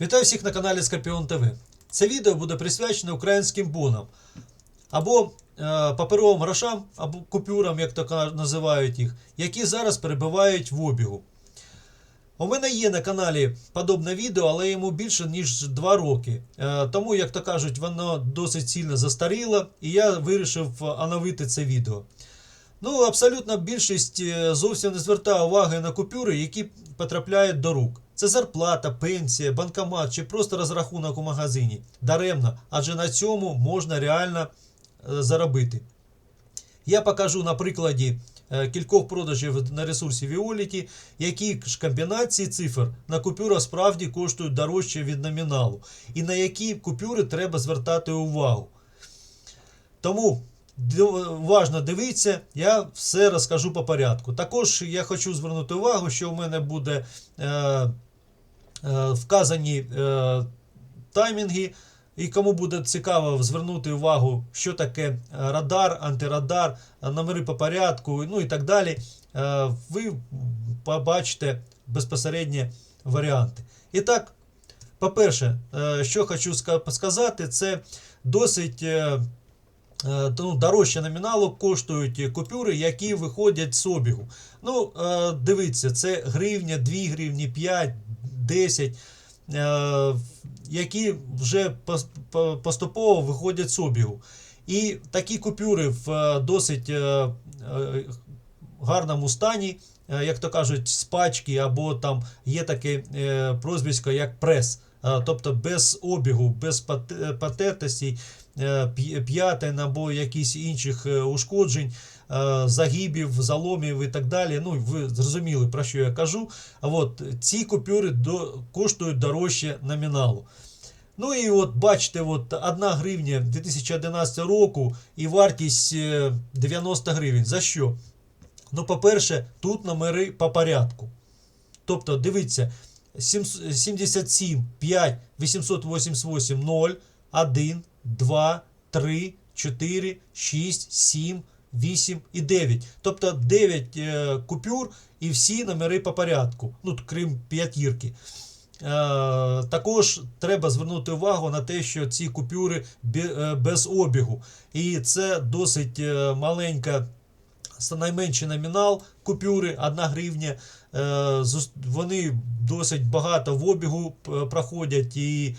Вітаю всіх на каналі Скорпіон ТВ. Це відео буде присвячене українським бонам або е, паперовим грошам, або купюрам, як то називають їх, які зараз перебувають в обігу. У мене є на каналі подобне відео, але йому більше ніж 2 роки. Е, Тому, як то кажуть, воно досить сильно застаріло, і я вирішив оновити це відео. Ну, абсолютно більшість е, зовсім не звертає уваги на купюри, які потрапляють до рук. Це зарплата, пенсія, банкомат чи просто розрахунок у магазині. Даремно, адже на цьому можна реально е, заробити. Я покажу на прикладі е, кількох продажів на ресурсі Violet, які ж комбінації цифр на купюрах справді коштують дорожче від номіналу, і на які купюри треба звертати увагу. Тому уважно дивіться, я все розкажу по порядку. Також я хочу звернути увагу, що в мене буде е, е, вказані е, таймінги. І кому буде цікаво звернути увагу, що таке е, радар, антирадар, номери по порядку, ну і так далі, е, ви побачите безпосередні варіанти. І так, по-перше, е, що хочу сказати, це досить дорожче номіналу коштують купюри, які виходять з обігу. Ну, е, дивіться, це гривня, 2 гривні, 5, 10, е, які вже поступово виходять з обігу. І такі купюри в е, досить е, е, гарному стані, е, як то кажуть, з пачки, або там є таке е, прозвисько, як прес. Е, Тобто без обігу, без пат- е, п'я- п'ятин або якісь інших е, ушкоджень, е, загибів, заломів і так далі. Ну, ви зрозуміли, про що я кажу. А от ці купюри до, коштують дорожче номіналу. Ну і от бачите, от 1 гривня 2011 року і вартість е, 90 гривень. За що? Ну, по-перше, тут номери по порядку. Тобто, дивіться, 77, 5, 888, 0, 1, 2, 3, 4, 6, 7, 8 і 9. Тобто 9 е, купюр і всі номери по порядку. Ну, крім п'ятірки. Е, також треба звернути увагу на те, що ці купюри е, без обігу. І це досить е, маленька найменший номінал купюри 1 гривня. Вони досить багато в обігу проходять і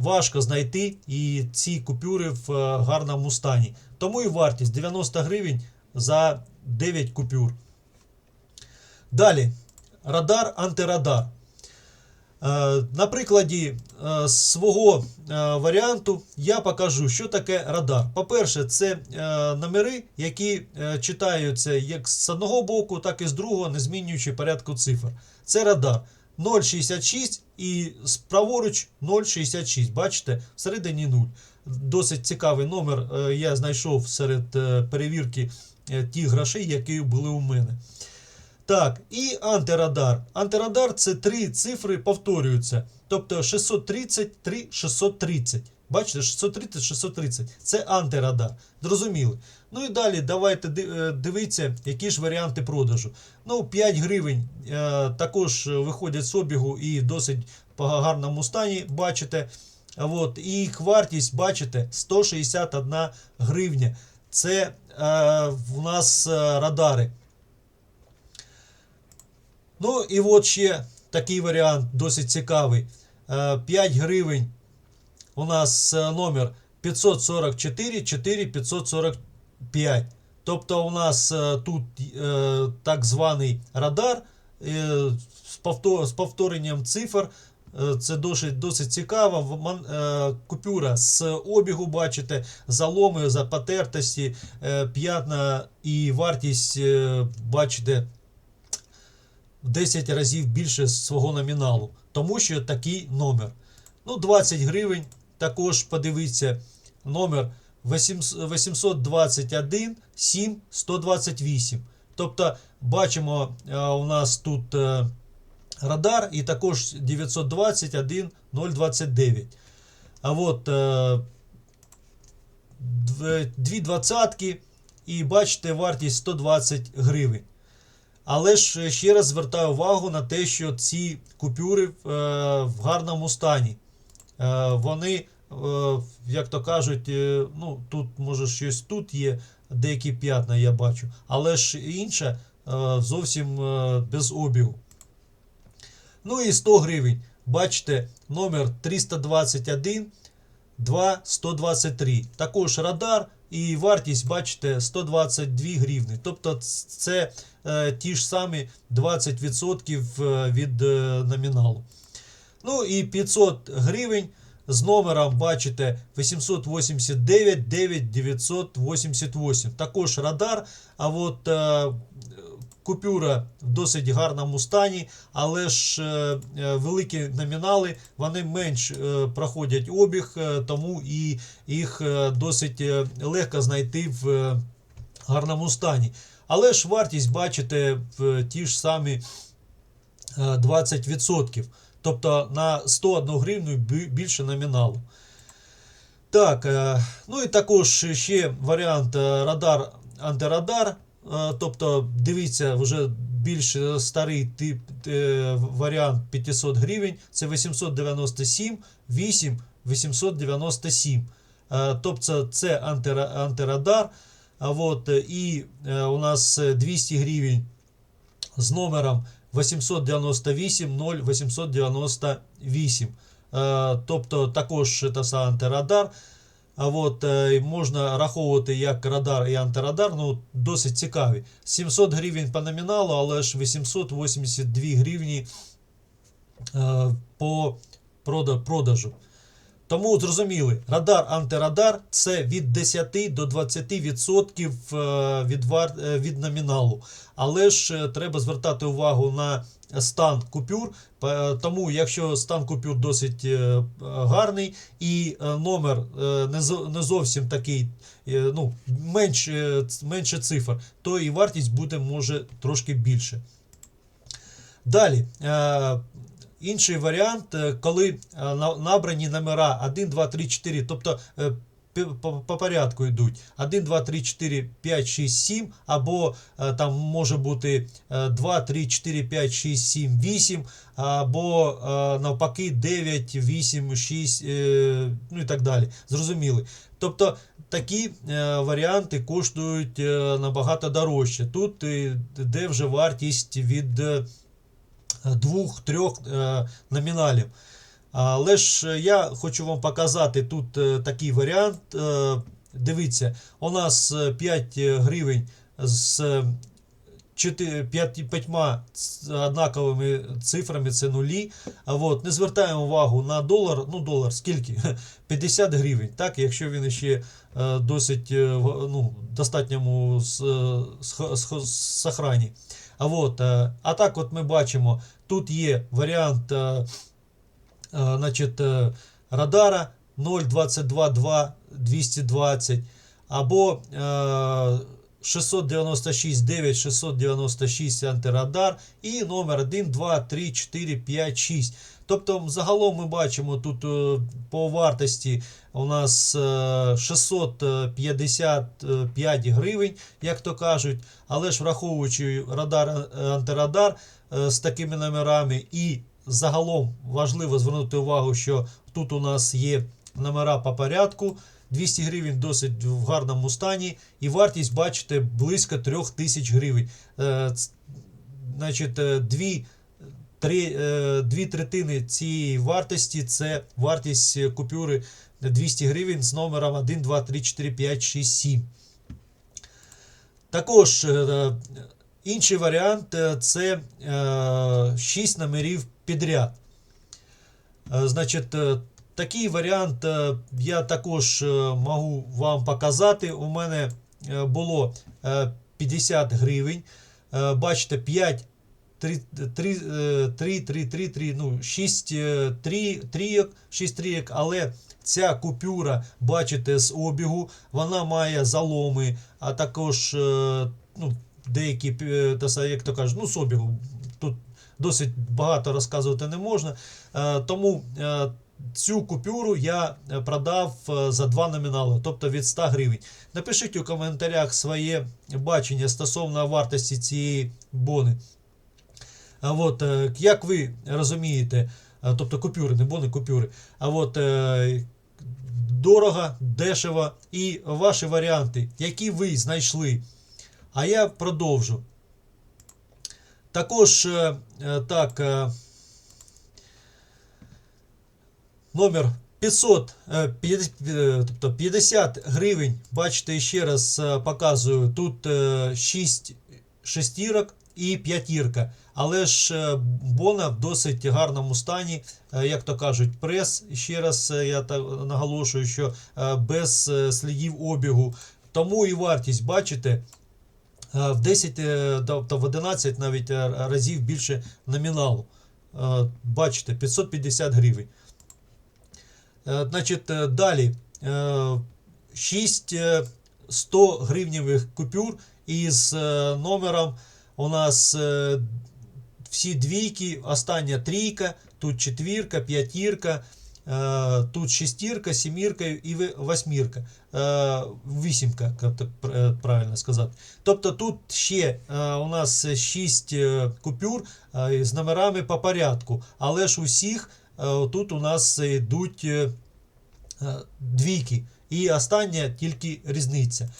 важко знайти і ці купюри в е, гарному стані. Тому і вартість 90 гривень за 9 купюр. Далі, радар, антирадар. Е, На прикладі е, свого е, варіанту я покажу, що таке радар. По-перше, це е, номери, які е, читаються як з одного боку, так і з другого, не змінюючи порядку цифр. Це радар 0,66 і праворуч 0,66. Бачите, всередині 0. Досить цікавий номер е, я знайшов серед е, перевірки е, тих грошей, які були у мене. Так, і антирадар. Антирадар це три цифри повторюються. Тобто 630, 3, 630. Бачите, 630, 630. Це антирадар. Зрозуміли. Ну і далі давайте е, дивіться, які ж варіанти продажу. Ну, 5 гривень е, також виходять з обігу і в досить гарному стані, бачите. От, і їх вартість, бачите, 161 гривня. Це е, в нас е, радари. Ну і от ще такий варіант досить цікавий. Е, 5 гривень у нас е, номер 544 4 545. Тобто у нас е, тут е, так званий радар з, повтор, з повторенням цифр. Це досить, досить цікаво. Купюра з обігу, бачите, заломи, запотертості, е, п'ятна і вартість, бачите, в 10 разів більше свого номіналу, тому що такий номер. Ну, 20 гривень. Також подивіться номер 800 821 7 128. Тобто, бачимо, е, у нас тут е, радар і також 921 029. А от е, дві двадцятки і бачите вартість 120 гривень. Але ж ще раз звертаю увагу на те, що ці купюри в гарному стані. Е, вони, е, як то кажуть, е, ну тут може щось тут є, деякі п'ятна я бачу, але ж інше зовсім без обігу. Ну і 100 гривень. Бачите, номер 321 2 123. Також радар і вартість, бачите, 122 гривні. Тобто це е, ті ж самі 20% е, від е, номіналу. Ну і 500 гривень з номером, бачите, 889 9 988. Також радар, а от е, купюра в досить гарному стані, але ж е, е, великі номінали вони менш е, проходять обіг, е, тому і їх е, досить е, легко знайти в е, гарному стані. Але ж вартість, бачите, в ті ж самі е, 20%. Тобто на 101 гривню більше номіналу. Так, е, ну і також ще варіант е, радар антирадар. Е, Тобто, дивіться, вже більш старий тип варіант 500 гривень. Це 897, 8, 897. Е, Тобто це антира- антирадар. От, і у нас е, 200 гривень з номером 898 0 898. Е, Тобто також та сам антирадар. А от е, можна раховувати як радар і антирадар, ну досить цікаві. 700 гривень по номіналу, але ж 882 гривні е, по продажу. Тому зрозуміли, радар антирадар це від 10 до 20% е, від, вар, е, від номіналу. Але ж е, треба звертати увагу на стан купюр. Тому, якщо стан купюр досить гарний і номер не зовсім такий, ну, менше, менше цифр, то і вартість буде може трошки більше. Далі. Інший варіант, е, коли е, набрані номера 1, 2, 3, 4, тобто е, по, по порядку йдуть 1, 2, 3, 4, 5, 6, 7, або там може бути е, 2, 3, 4, 5, 6, 7, 8, або навпаки 9, 8, 6, е, ну і так далі. Зрозуміли. Тобто такі варіанти коштують набагато дорожче. Тут е, йде вже вартість від. Е, двох-трьох е, номіналів. Але ж е, я хочу вам показати тут такий варіант. Дивіться, у нас е, 5 гривень з е, чотири- п'яти- п'ятьма ц- однаковими цифрами це нулі. От, не звертаємо увагу на долар. Ну, долар скільки? 50 гривень. Так, якщо він ще досить ну, достатньому сохрані. А, от, е, а так от ми бачимо, тут є варіант е, е, значить, радара 0,22,2 220 або е, 696 9 696 антирадар і номер 1, 2, 3, 4, 5, 6. Тобто, загалом ми бачимо тут е, по вартості у нас е, 655 гривень, як то кажуть, але ж враховуючи радар е, антирадар е, з такими номерами, і загалом важливо звернути увагу, що тут у нас є номера по порядку. 200 гривень досить в гарному стані, і вартість, бачите, близько 3000 гривень. Е, Значить, е, дві, три, е, дві третини цієї вартості це вартість е, купюри 200 гривень з номером 1, 2, 3, 4, 5, 6, 7. Також е, інший варіант це е, 6 номерів підряд. Значить, такий варіант я також можу вам показати. У мене було е, 50 гривень. Бачите, 5 3, 3, 3, 3, 3, 3, ну, 6 е, трі- трійок, 6 трійок, але ця купюра, бачите, з обігу, вона має заломи, а також е, ну, деякі, е, як то кажуть, ну, з обігу. Тут досить багато розказувати не можна. Е, Тому е, цю купюру я е, продав е, за два номінали, тобто від 100 гривень. Напишіть у коментарях своє бачення стосовно вартості цієї бони. А от, е, як ви розумієте, е, тобто купюри, не бони, купюри. А от е, дорого, дешево і ваші варіанти, які ви знайшли. А я продовжу. Також так. Номер 500, е, 50, е, тобто 50 гривень. Бачите, ще раз показую. Тут 6 шестірок і п'ятірка. Але ж е, Бона в досить гарному стані, е, як то кажуть, прес. Ще раз е, я наголошую, що без слідів обігу. Тому і вартість, бачите, в 10 е, тобто в 11 навіть разів більше номіналу. Бачите, 550 гривень. Значить, далі 6 100 гривневих купюр із номером у нас е, всі двійки, остання трійка, тут четвірка, п'ятірка, е, тут шестірка, сімірка і восьмірка. Е, Вісімка, так правильно сказати. Тобто тут ще е, у нас 6 купюр е, з номерами по порядку, але ж усіх е, тут у нас йдуть е, е, двійки. І остання тільки різниця.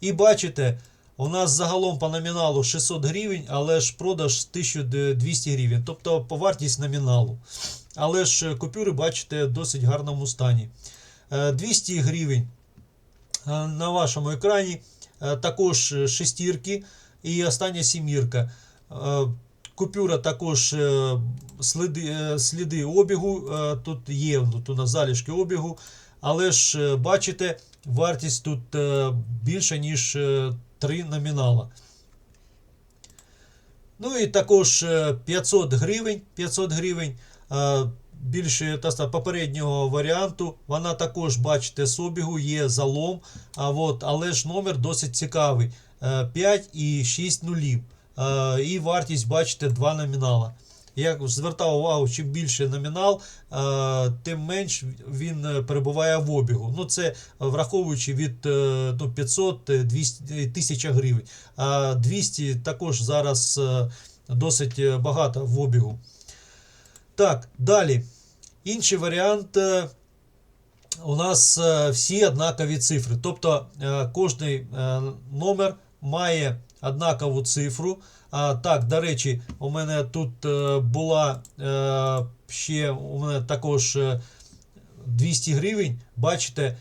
І бачите, у нас загалом по номіналу 600 гривень, але ж продаж 1200 гривень, тобто по вартість номіналу. Але ж купюри, бачите, в досить гарному стані. Е, 200 гривень е, на вашому екрані, е, також шестірки і остання сімірка. Е, Купюра також е, сліди, е, сліди обігу. е, Тут є тут у нас залишки обігу. Але ж е, бачите, вартість тут е, більше, ніж 3 номінала. Ну і також е, 500 гривень. 500 гривень. е, Більше та попереднього варіанту. Вона також, бачите, з обігу є залом. А от, але ж номер досить цікавий. Е, 5 і 6 нулів. Е, І вартість, бачите, 2 номінала. Я звертав увагу, чим більше номінал, е, тим менш він е, перебуває в обігу. Ну, це враховуючи від е, ну, 500 е, 200 1000 гривень. А 200 також зараз е, досить е, багато в обігу. Так, далі. Інший варіант. е, У нас е, всі однакові цифри. Тобто е, кожний е, номер має однакову цифру. А, так, до речі, у мене тут е, була е, ще у мене також е, 200 гривень. Бачите,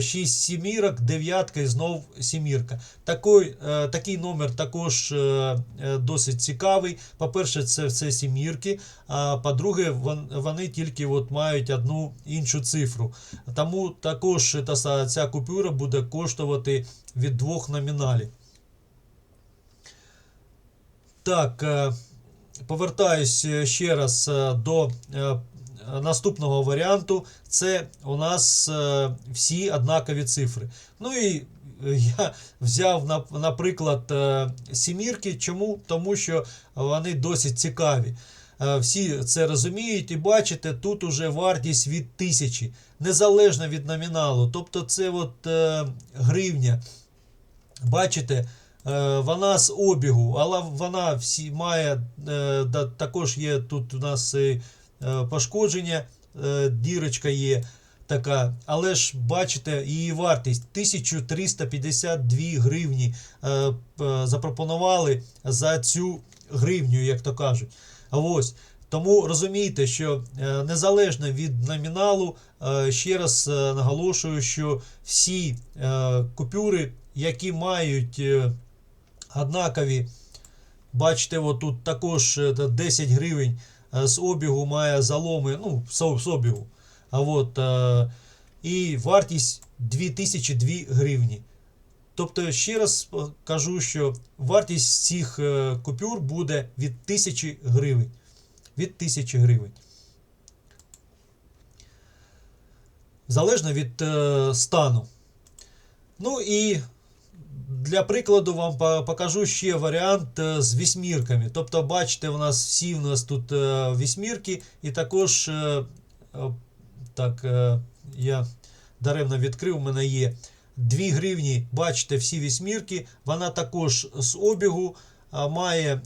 6 сімірок, дев'ятка і знов сімірка. Такий, е, такий номер також е, е, досить цікавий. По-перше, це, це сімірки, а по-друге, вони тільки от мають одну іншу цифру. Тому також та, ця купюра буде коштувати від двох номіналів. Так, е, повертаюсь е, ще раз е, до наступного варіанту. Це у нас всі однакові цифри. Ну і я взяв, наприклад, сімірки. Чому? Тому що вони досить цікаві. Всі це розуміють і бачите, тут уже вартість від тисячі, незалежно від номіналу. Тобто це от гривня. Бачите, вона з обігу, але вона всі має е, також є тут у нас е, пошкодження, е, дірочка є така. Але ж бачите, її вартість 1352 гривні е, запропонували за цю гривню, як то кажуть. Ось. Тому розумійте, що е, незалежно від номіналу, е, ще раз е, наголошую, що всі е, купюри, які мають е, однакові, бачите, тут також е, 10 гривень е, з обігу має заломи, ну, з обігу. А от, е, і вартість 2002 гривні. Тобто, ще раз е, кажу, що вартість цих е, купюр буде від 1000 гривень. Від 1000 гривень. Залежно від е, стану. Ну і для прикладу вам покажу ще варіант е, з вісьмірками. Тобто, бачите, у нас всі у нас тут е, вісьмірки, і також е, так, я даремно відкрив, у мене є 2 гривні, бачите, всі вісьмірки. Вона також з обігу має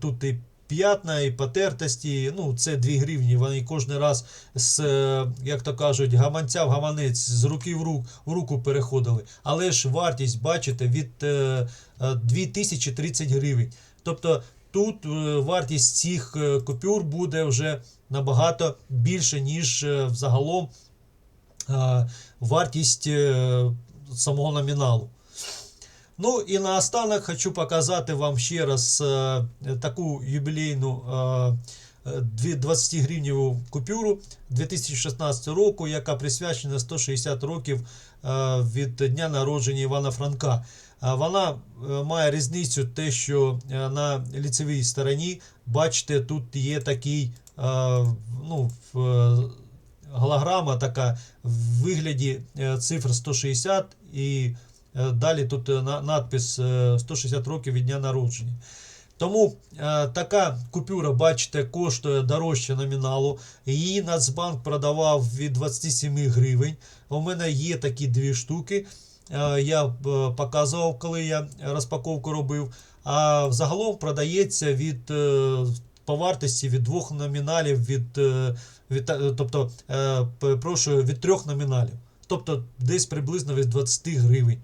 тут і п'ятна, і потертості. Ну, це 2 гривні. Вони кожен раз з, е, як то кажуть, гаманця в гаманець з руки в, рук, в руку переходили. Але ж вартість, бачите, від е, е, 2030 гривень. Тобто тут е, вартість цих е, купюр буде вже набагато більше, ніж е, взагалом е, вартість е, самого номіналу. Ну і наостанок хочу показати вам ще раз е, таку юбілейну е, е, 20 гривневу купюру 2016 року, яка присвячена 160 років е, від дня народження Івана Франка. Вона е, має різницю те, що е, на ліцевій стороні, бачите, тут є такий е, ну, е, голограма така в вигляді е, цифр 160 і е, далі тут е, надпис е, 160 років від дня народження. Тому е, така купюра, бачите, коштує дорожче номіналу. Її Нацбанк продавав від 27 гривень. У мене є такі дві штуки. Е, Я е, показував, коли я розпаковку робив. А взагалом продається від е, по вартості від двох номіналів, від, е, від е, тобто, е, перепрошую, від трьох номіналів. Тобто десь приблизно від 20 гривень.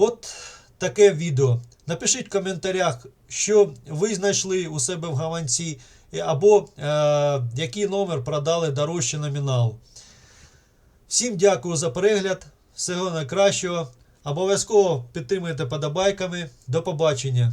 От таке відео. Напишіть в коментарях, що ви знайшли у себе в гаманці, або е, який номер продали дорожче номіналу. Всім дякую за перегляд. Всього найкращого. Обов'язково підтримуйте подобайками. До побачення.